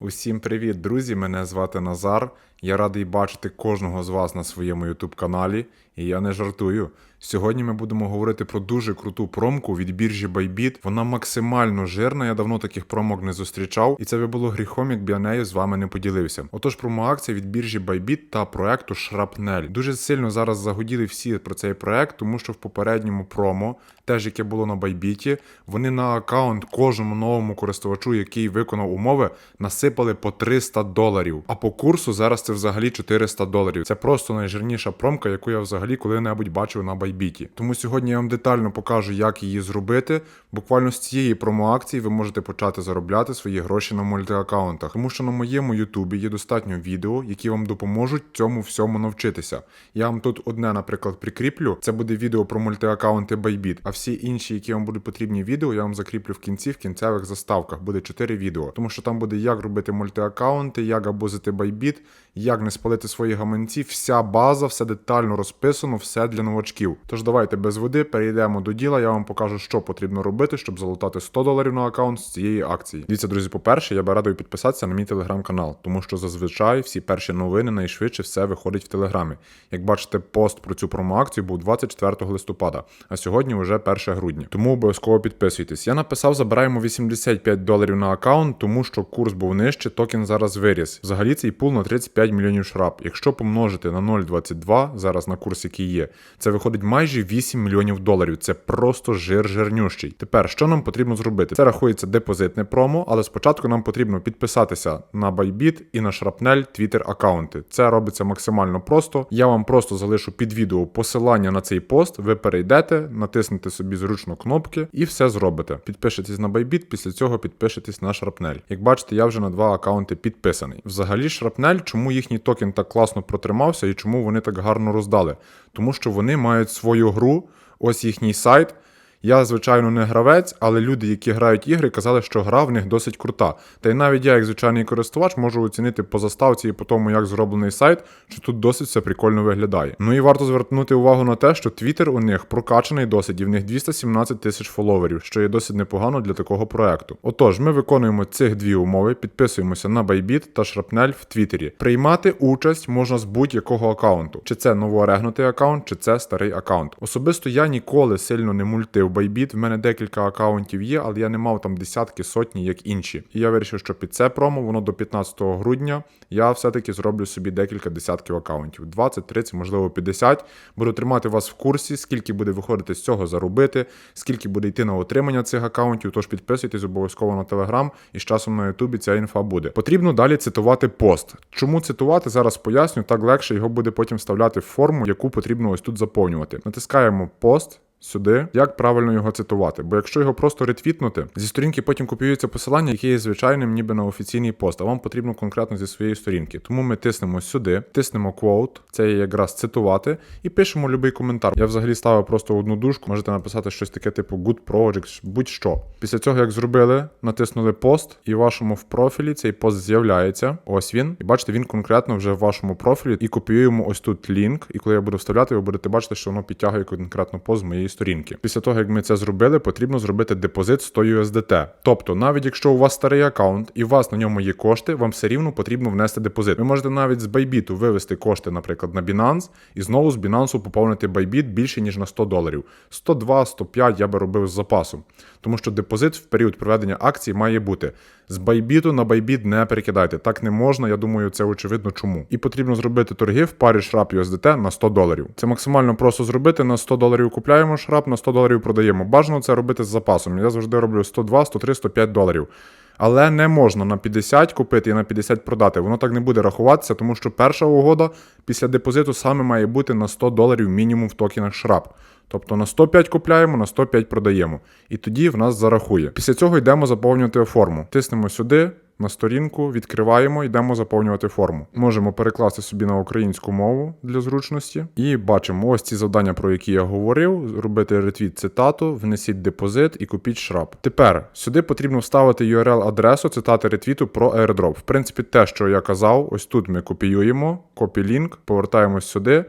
Усім привіт, друзі! Мене звати Назар. Я радий бачити кожного з вас на своєму YouTube каналі, і я не жартую. Сьогодні ми будемо говорити про дуже круту промку від біржі Bybit. Вона максимально жирна. Я давно таких промок не зустрічав, і це би було гріхом, якби я нею з вами не поділився. Отож, промоакція від біржі Bybit та проекту Шрапнель. Дуже сильно зараз загоділи всі про цей проект, тому що в попередньому промо, теж яке було на Bybit, вони на аккаунт кожному новому користувачу, який виконав умови, насипали по 300 доларів. А по курсу зараз це взагалі 400 доларів. Це просто найжирніша промка, яку я взагалі коли-небудь бачив на Bybit. Тому сьогодні я вам детально покажу, як її зробити. Буквально з цієї промоакції ви можете почати заробляти свої гроші на мультиаккаунтах. Тому що на моєму Ютубі є достатньо відео, які вам допоможуть цьому всьому навчитися. Я вам тут одне, наприклад, прикріплю. Це буде відео про мультиаккаунти Bybit, а всі інші, які вам будуть потрібні відео, я вам закріплю в кінці в кінцевих заставках. Буде 4 відео. Тому що там буде як робити мультиаккаунти, як абузити Bybit, як не спалити свої гаманці. Вся база, все детально розписано, все для новачків. Тож давайте без води перейдемо до діла. Я вам покажу, що потрібно робити, щоб залутати 100 доларів на аккаунт з цієї акції. Дивіться, друзі, по-перше, я би радий підписатися на мій телеграм-канал, тому що зазвичай всі перші новини найшвидше все виходить в телеграмі. Як бачите, пост про цю промоакцію був 24 листопада, а сьогодні вже 1 грудня. Тому обов'язково підписуйтесь. Я написав, забираємо 85 доларів на аккаунт, тому що курс був нижче, токен зараз виріс. Взагалі цей пул на 35 мільйонів шрап. Якщо помножити на 0,22 зараз на курс, який є, це виходить майже 8 мільйонів доларів. Це просто жир жирнющий. Тепер що нам потрібно зробити? Це рахується депозитне промо, але спочатку нам потрібно підписатися на Bybit і на Shrapnel Twitter аккаунти. Це робиться максимально просто. Я вам просто залишу під відео посилання на цей пост. Ви перейдете, натиснете собі зручно кнопки і все зробите. Підпишетесь на Bybit, після цього підпишетесь на Shrapnel. Як бачите, я вже на два аккаунти підписаний. Взагалі, Shrapnel, чому їхній токен так класно протримався і чому вони так гарно роздали? Тому що вони мають свою гру, ось їхній сайт. Я, звичайно, не гравець, але люди, які грають ігри, казали, що гра в них досить крута. Та й навіть я, як звичайний користувач, можу оцінити по заставці і по тому, як зроблений сайт, що тут досить все прикольно виглядає. Ну і варто звернути увагу на те, що Twitter у них прокачаний досить, і в них 217 тисяч фоловерів, що є досить непогано для такого проекту. Отож, ми виконуємо цих дві умови, підписуємося на Bybit та Shrapnel в Твіттері. Приймати участь можна з будь-якого аккаунту, чи це новорегнутий аккаунт, чи це старий аккаунт. Особисто я ніколи сильно не мультив Bybit, в мене декілька аккаунтів є, але я не мав там десятки, сотні, як інші. І я вирішив, що під це промо, воно до 15 грудня, я все-таки зроблю собі декілька десятків аккаунтів. 20, 30, можливо, 50. Буду тримати вас в курсі, скільки буде виходити з цього заробити, скільки буде йти на отримання цих аккаунтів. Тож підписуйтесь обов'язково на телеграм, і з часом на Ютубі ця інфа буде. Потрібно далі цитувати пост. Чому цитувати? Зараз поясню, так легше його буде потім вставляти в форму, яку потрібно ось тут заповнювати. Натискаємо пост. Сюди, як правильно його цитувати, бо якщо його просто ретвітнути, зі сторінки потім копіюється посилання, яке є звичайним, ніби на офіційний пост, а вам потрібно конкретно зі своєї сторінки. Тому ми тиснемо сюди, тиснемо quote, це є якраз цитувати, і пишемо будь-який коментар. Я взагалі ставив просто одну дужку, можете написати щось таке, типу good project, будь-що. Після цього, як зробили, натиснули пост, і в вашому в профілі цей пост з'являється. Ось він. І бачите, він конкретно вже в вашому профілі. І копіюємо ось тут лінк. І коли я буду вставляти, ви будете бачити, що воно підтягує конкретно пост моєї сторінки. Після того, як ми це зробили, потрібно зробити депозит 100 USDT. Тобто, навіть якщо у вас старий аккаунт і у вас на ньому є кошти, вам все рівно потрібно внести депозит. Ви можете навіть з Bybit вивести кошти, наприклад, на Binance, і знову з Binance поповнити Bybit більше ніж на 100 доларів. 102, 105 я би робив з запасом. Тому що депозит в період проведення акції має бути. З байбіту на байбіт не перекидайте. Так не можна, я думаю, це очевидно чому. І потрібно зробити торги в парі шрап USDT на 100 доларів. Це максимально просто зробити. На 100 доларів купляємо шрап, на 100 доларів продаємо. Бажано це робити з запасом. Я завжди роблю 102, 103, 105 доларів. Але не можна на 50 купити і на 50 продати. Воно так не буде рахуватися, тому що перша угода після депозиту саме має бути на 100 доларів мінімум в токенах шрап. Тобто на 105 купляємо, на 105 продаємо. І тоді в нас зарахує. Після цього йдемо заповнювати форму. Тиснемо сюди. На сторінку відкриваємо, йдемо заповнювати форму. Можемо перекласти собі на українську мову для зручності. І бачимо ось ці завдання, про які я говорив: робити ретвіт цитату, внесіть депозит і купіть шрап. Тепер сюди потрібно вставити URL-адресу цитати ретвіту про airdrop. В принципі, те, що я казав, ось тут ми копіюємо, копі-лінк, повертаємось сюди.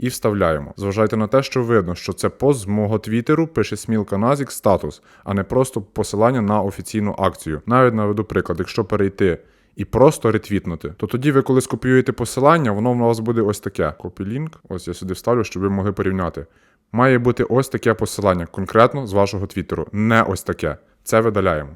І вставляємо. Зважайте на те, що видно, що це пост з мого твіттеру пише Смілка Назік статус, а не просто посилання на офіційну акцію. Навіть наведу приклад, якщо перейти і просто ретвітнути. То тоді ви, коли скопіюєте посилання, воно в вас буде ось таке. Копі-лінк. Ось я сюди вставлю, щоб ви могли порівняти. Має бути ось таке посилання, конкретно з вашого твіттеру. Не ось таке. Це видаляємо.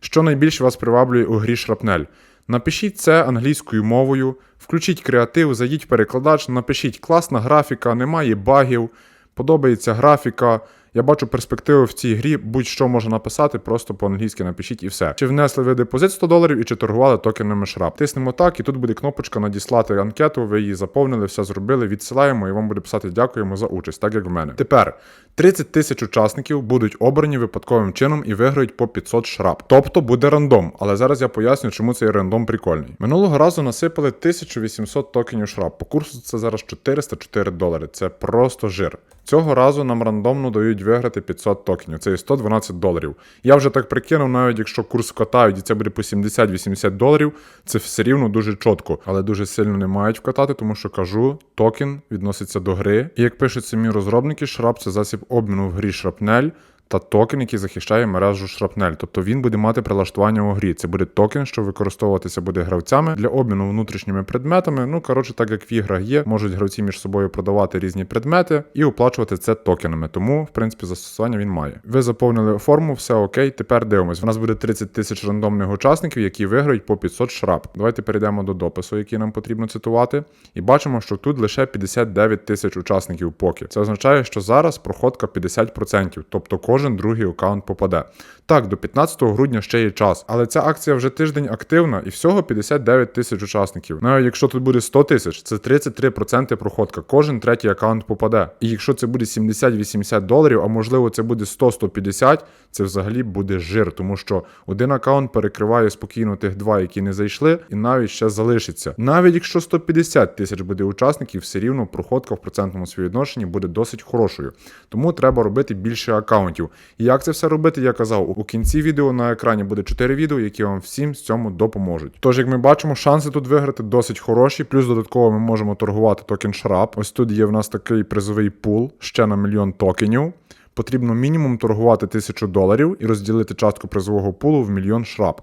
Що найбільше вас приваблює у грі Шрапнель? Напишіть це англійською мовою, включіть креатив, зайдіть в перекладач, напишіть класна графіка, немає багів, подобається графіка. Я бачу перспективи в цій грі, будь-що можна написати, просто по-англійськи напишіть і все. Чи внесли ви депозит 100 доларів і чи торгували токенами шрап. Тиснемо так, і тут буде кнопочка надіслати анкету, ви її заповнили, все зробили, відсилаємо і вам буде писати дякуємо за участь, так як в мене. Тепер 30 тисяч учасників будуть обрані випадковим чином і виграють по 500 шрап. Тобто буде рандом, але зараз я поясню, чому цей рандом прикольний. Минулого разу насипали 1800 токенів шрап. По курсу це зараз 404 долари. Це просто жир. Цього разу нам рандомно дають виграти 500 токенів. Це є 112 доларів. Я вже так прикинув, навіть якщо курс катають і це буде по 70-80 доларів, це все рівно дуже чітко, але дуже сильно не мають вкатати, тому що кажу, токен відноситься до гри. І як пишуть самі розробники, шрап це засіб обміну в грі шрапнель. Та токен, який захищає мережу шрапнель, тобто він буде мати прилаштування у грі. Це буде токен, що використовуватися буде гравцями для обміну внутрішніми предметами. Ну коротше, так як в іграх є, можуть гравці між собою продавати різні предмети і оплачувати це токенами. Тому, в принципі, застосування він має. Ви заповнили форму, все окей. Тепер дивимось. У нас буде 30 тисяч рандомних учасників, які виграють по 500 шрап. Давайте перейдемо до допису, який нам потрібно цитувати. І бачимо, що тут лише 59 тисяч учасників поки. Це означає, що зараз проходка 50%, тобто кожен другий аккаунт попаде. Так, до 15 грудня ще є час, але ця акція вже тиждень активна і всього 59 тисяч учасників. Навіть якщо тут буде 100 тисяч, це 33% проходка. Кожен третій аккаунт попаде. І якщо це буде 70-80 доларів, а можливо це буде 100-150, це взагалі буде жир, тому що один аккаунт перекриває спокійно тих два, які не зайшли, і навіть ще залишиться. Навіть якщо 150 тисяч буде учасників, все рівно проходка в процентному співвідношенні буде досить хорошою. Тому треба робити більше аккаунтів. І як це все робити, я казав, у кінці відео на екрані буде 4 відео, які вам всім з цьому допоможуть. Тож, як ми бачимо, шанси тут виграти досить хороші. Плюс додатково ми можемо торгувати токен Шрап. Ось тут є в нас такий призовий пул ще на мільйон токенів. Потрібно мінімум торгувати 1000 доларів і розділити частку призового пулу в мільйон шрап.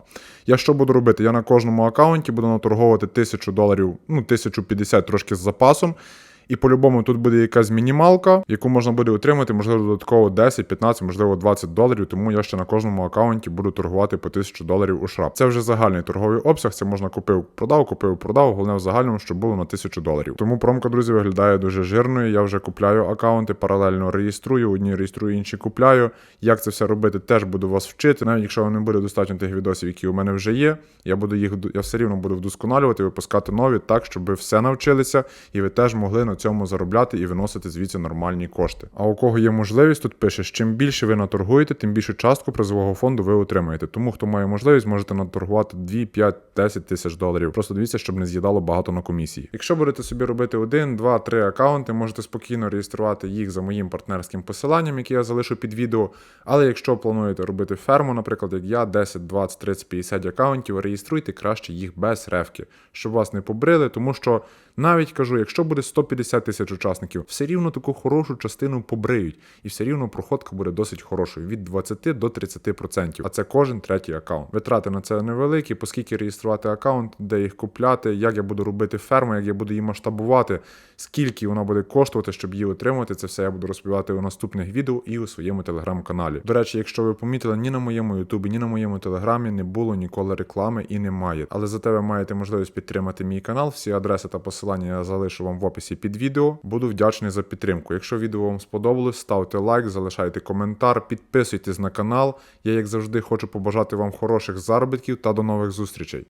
Я що буду робити? Я на кожному аккаунті буду наторговувати 1000 доларів, ну 1050 трошки з запасом. І по-любому тут буде якась мінімалка, яку можна буде отримати, можливо, додатково 10, 15, можливо, 20 доларів. Тому я ще на кожному аккаунті буду торгувати по 1000 доларів у шрап. Це вже загальний торговий обсяг. Це можна купив, продав, купив, продав. Головне в загальному, щоб було на 1000 доларів. Тому промка, друзі, виглядає дуже жирною. Я вже купляю аккаунти, паралельно реєструю. Одні реєструю, інші купляю. Як це все робити, теж буду вас вчити. Навіть якщо вам не буде достатньо тих відосів, які у мене вже є. Я буду їх я все рівно буду вдосконалювати, випускати нові, так щоб ви все навчилися, і ви теж могли на цьому заробляти і виносити звідси нормальні кошти. А у кого є можливість, тут пише, чим більше ви наторгуєте, тим більшу частку призового фонду ви отримаєте. Тому хто має можливість, можете наторгувати 2, 5, 10 тисяч доларів. Просто дивіться, щоб не з'їдало багато на комісії. Якщо будете собі робити один, два, три аккаунти, можете спокійно реєструвати їх за моїм партнерським посиланням, яке я залишу під відео. Але якщо плануєте робити ферму, наприклад, як я, 10, 20, 30, 50 аккаунтів, реєструйте краще їх без ревки, щоб вас не побрили, тому що навіть кажу, якщо буде 150 тисяч учасників, все рівно таку хорошу частину побриють, і все рівно проходка буде досить хорошою від 20 до 30%. А це кожен третій аккаунт. Витрати на це невеликі, оскільки реєструвати аккаунт, де їх купляти, як я буду робити ферму, як я буду її масштабувати, скільки вона буде коштувати, щоб її отримати. Це все я буду розповідати у наступних відео і у своєму телеграм-каналі. До речі, якщо ви помітили, ні на моєму ютубі, ні на моєму телеграмі не було ніколи реклами і немає. Але зате ви маєте можливість підтримати мій канал. Всі адреси та посилання я залишу вам в описі під відео. Буду вдячний за підтримку. Якщо відео вам сподобалось, ставте лайк, залишайте коментар, підписуйтесь на канал. Я, як завжди, хочу побажати вам хороших заробітків та до нових зустрічей.